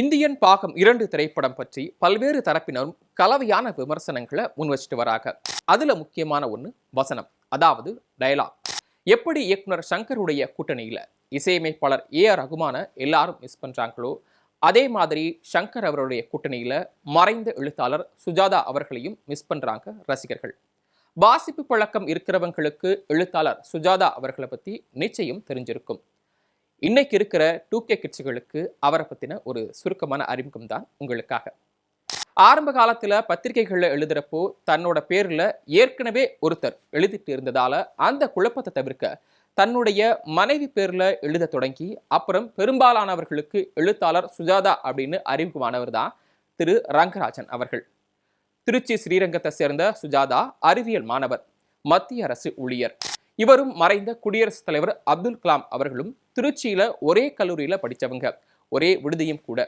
Indian பாகம் இரண்டு திரைப்படம் பற்றி பல்வேறு தரப்பினரும் கலவையான விமர்சனங்களை முன்வச்சிட்டு வராங்க. அதில் முக்கியமான ஒன்று வசனம் அதாவது டயலாக் எப்படி இயக்குனர் சங்கருடைய கூட்டணியில் இசையமைப்பாளர் ஏ ஆர் ரகுமான எல்லாரும் மிஸ் பண்ணுறாங்களோ அதே மாதிரி சங்கர் அவருடைய கூட்டணியில் மறைந்த எழுத்தாளர் சுஜாதா அவர்களையும் மிஸ் பண்ணுறாங்க ரசிகர்கள். வாசிப்பு பழக்கம் இருக்கிறவங்களுக்கு எழுத்தாளர் சுஜாதா அவர்களை பற்றி நிச்சயம் தெரிஞ்சிருக்கும். இன்னைக்கு இருக்கிற டூ கே கிட்ஸுகளுக்கு அவரை பற்றின ஒரு சுருக்கமான அறிமுகம் தான் உங்களுக்காக. ஆரம்ப காலத்தில் பத்திரிகைகளில் எழுதுறப்போ தன்னோட பேரில் ஏற்கனவே ஒருத்தர் எழுதிட்டு இருந்ததால அந்த குழப்பத்தை தவிர்க்க தன்னுடைய மனைவி பேரில் எழுத தொடங்கி அப்புறம் பெரும்பாலானவர்களுக்கு எழுத்தாளர் சுஜாதா அப்படின்னு அறிமுகமானவர் தான் திரு ரங்கராஜன் அவர்கள். திருச்சி ஸ்ரீரங்கத்தை சேர்ந்த சுஜாதா அறிவியல் மாணவர் மத்திய அரசு ஊழியர். இவரும் மறைந்த குடியரசுத் தலைவர் அப்துல் கலாம் அவர்களும் திருச்சியில் ஒரே கல்லூரியில் படித்தவங்க ஒரே விடுதியும் கூட.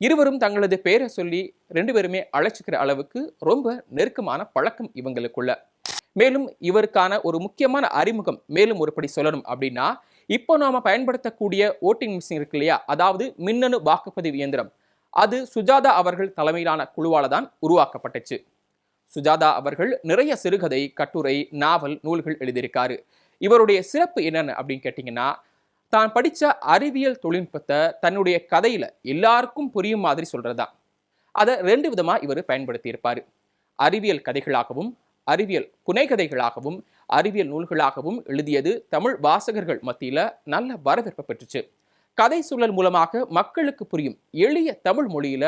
இருவரும் தங்களது பேரை சொல்லி ரெண்டு பேருமே அழைச்சிக்கிற அளவுக்கு ரொம்ப நெருக்கமான பழக்கம் இவங்களுக்குள்ள. மேலும் இவருக்கான ஒரு முக்கியமான அறிமுகம் மேலும் ஒருபடி சொல்லணும் அப்படின்னா இப்போ நாம பயன்படுத்தக்கூடிய ஓட்டிங் மிஷின் இருக்கு இல்லையா? அதாவது மின்னணு வாக்குப்பதிவு இயந்திரம். அது சுஜாதா அவர்கள் தலைமையிலான குழுவால் தான் உருவாக்கப்பட்டுச்சு. சுஜாதா அவர்கள் நிறைய சிறுகதை கட்டுரை நாவல் நூல்கள் எழுதியிருக்காரு. இவருடைய சிறப்பு என்னன்னு அப்படின்னு கேட்டிங்கன்னா தான் படித்த அறிவியல் தொழில்நுட்பத்தை தன்னுடைய கதையில எல்லாருக்கும் புரியும் மாதிரி சொல்றதுதான். அதை ரெண்டு விதமா இவர் பயன்படுத்தி இருப்பாரு அறிவியல் கதைகளாகவும் அறிவியல் புனைகதைகளாகவும் அறிவியல் நூல்களாகவும் எழுதியது தமிழ் வாசகர்கள் மத்தியில நல்ல வரவேற்பை பெற்றுச்சு. கதை சூழல் மூலமாக மக்களுக்கு புரியும் எளிய தமிழ் மொழியில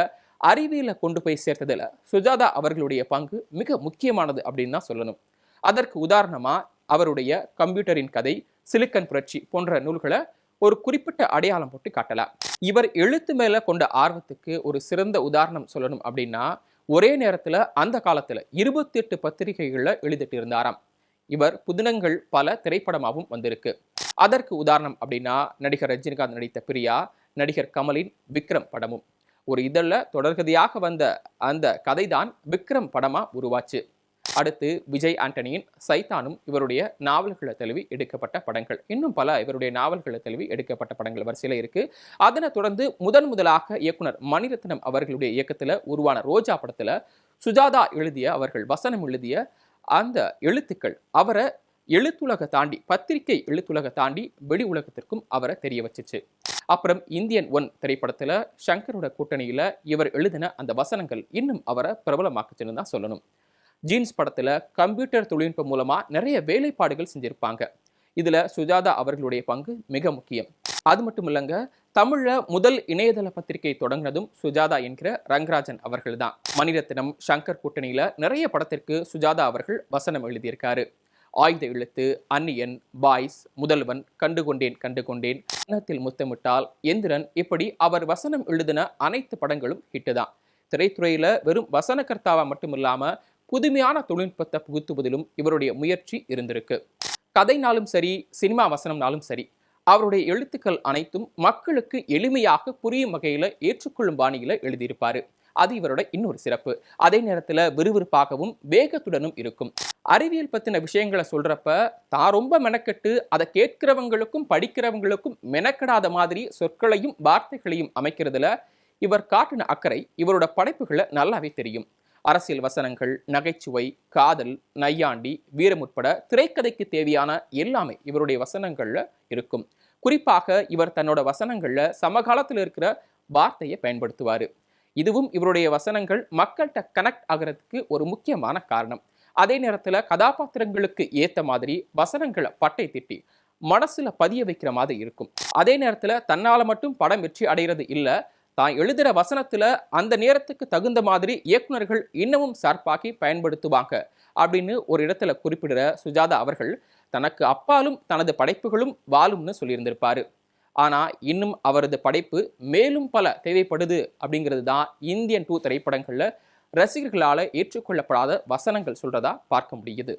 அறிவியலை கொண்டு போய் சேர்த்ததுல சுஜாதா அவர்களுடைய பங்கு மிக முக்கியமானது அப்படின்னு தான் சொல்லணும். அதற்கு உதாரணமா அவருடைய கம்ப்யூட்டரின் கதை சிலிக்கன் புரட்சி போன்ற நூல்களை ஒரு குறிப்பிட்ட அடையாளம் போட்டு காட்டலாம். இவர் எழுத்து மேல கொண்ட ஆர்வத்துக்கு ஒரு சிறந்த உதாரணம் சொல்லணும் அப்படின்னா ஒரே நேரத்துல அந்த காலத்துல இருபத்தி எட்டு பத்திரிகைகள்ல எழுதிட்டு இருந்தாராம் இவர் புதினங்கள் பல திரைப்படமாகவும் வந்திருக்கு. அதற்கு உதாரணம் அப்படின்னா நடிகர் ரஜினிகாந்த் நடித்த பிரியா நடிகர் கமலின் விக்ரம் படமும். ஒரு இதழில் தொடர்கதையாக வந்த அந்த கதைதான் விக்ரம் படமாக உருவாச்சு. அடுத்து விஜய் ஆண்டனியின் சைத்தானும் இவருடைய நாவல்களை தழுவி எடுக்கப்பட்ட படங்கள். இன்னும் பல இவருடைய நாவல்களை தழுவி எடுக்கப்பட்ட படங்கள் வரிசையில் இருக்கு. அதனை தொடர்ந்து முதன் முதலாக இயக்குனர் மணிரத்னம் அவர்களுடைய இயக்கத்துல உருவான ரோஜா படத்துல சுஜாதா எழுதிய அவர்கள் வசனம் எழுதிய அந்த எழுத்துக்கள் அவரை எழுத்துலக தாண்டி பத்திரிகை எழுத்துலக தாண்டி வெளி உலகத்திற்கும் அவரை தெரிய வச்சுச்சு. அப்புறம் இந்தியன் ஒன் திரைப்படத்துல சங்கரோட கூட்டணியில இவர் எழுதின அந்த வசனங்கள் இன்னும் அவரை பிரபலமாக்குச்சுன்னு தான் சொல்லணும். ஜீன்ஸ் படத்துல கம்ப்யூட்டர் தொழில்நுட்பம் மூலமா நிறைய வேலைப்பாடுகள் செஞ்சுருப்பாங்க. இதுல சுஜாதா அவர்களுடைய பங்கு மிக முக்கியம். அது மட்டும் இல்லைங்க தமிழ்ல முதல் இணையதள பத்திரிகை தொடங்கினதும் சுஜாதா என்கிற ரங்கராஜன் அவர்கள் தான் மணிரத்னம் சங்கர் கூட்டணியில நிறைய படத்திற்கு சுஜாதா அவர்கள் வசனம் எழுதியிருக்காரு. ஆயுத எழுத்து அந்நியன் பாய்ஸ் முதல்வன் கண்டுகொண்டேன் கண்டுகொண்டேன் வண்ணத்தில் முத்தமிட்டால் எந்திரன் இப்படி அவர் வசனம் எழுதின அனைத்து படங்களும் ஹிட்டு தான். திரைத்துறையில வெறும் வசனகர்த்தாவாக மட்டும் இல்லாம புதுமையான தொழில்நுட்பத்தை புகுத்துவதிலும் இவருடைய முயற்சி இருந்திருக்கு. கதைனாலும் சரி சினிமா வசனம்னாலும் சரி அவருடைய எழுத்துக்கள் அனைத்தும் மக்களுக்கு எளிமையாக புரியும் வகையில் ஏற்றுக்கொள்ளும் பாணியில் எழுதியிருப்பார். அது இவரோட இன்னொரு சிறப்பு. அதே நேரத்தில் விறுவிறுப்பாகவும் வேகத்துடனும் இருக்கும். அறிவியல் பற்றின விஷயங்களை சொல்கிறப்ப தான் ரொம்ப மெனக்கெட்டு அதை கேட்கிறவங்களுக்கும் படிக்கிறவங்களுக்கும் மெனக்கெடாத மாதிரி சொற்களையும் வார்த்தைகளையும் அமைக்கிறதுல இவர் காட்டின அக்கறை இவரோட படைப்புகளை நல்லாவே தெரியும். அரசியல் வசனங்கள் நகைச்சுவை காதல் நையாண்டி வீரம் உட்பட திரைக்கதைக்கு தேவையான எல்லாமே இவருடைய வசனங்கள்ல இருக்கும். குறிப்பாக இவர் தன்னோட வசனங்கள்ல சமகாலத்தில் இருக்கிற வார்த்தையை பயன்படுத்துவார். இதுவும் இவருடைய வசனங்கள் மக்கள்கிட்ட கனெக்ட் ஆகிறதுக்கு ஒரு முக்கியமான காரணம். அதே நேரத்தில் கதாபாத்திரங்களுக்கு ஏற்ற மாதிரி வசனங்களை பட்டை திட்டி மனசுல பதிய வைக்கிற மாதிரி இருக்கும். அதே நேரத்தில் தன்னால் மட்டும் படம் வெற்றி அடைகிறது இல்லை தான் எழுதுகிற வசனத்தில் அந்த நேரத்துக்கு தகுந்த மாதிரி இயக்குனர்கள் இன்னமும் சார்பாக்கி பயன்படுத்துவாங்க அப்படின்னு ஒரு இடத்துல குறிப்பிடுற சுஜாதா அவர்கள் தனக்கு அப்பாலும் தனது படைப்புகளும் வாழும்னு சொல்லியிருந்திருப்பார். ஆனால் இன்னும் அவரது படைப்பு மேலும் பல தேவைப்படுது அப்படிங்கிறது தான் இந்தியன் டூ திரைப்படங்களில் ரசிகர்களால் ஏற்றுக்கொள்ளப்படாத வசனங்கள் சொல்கிறதா பார்க்க முடியுது.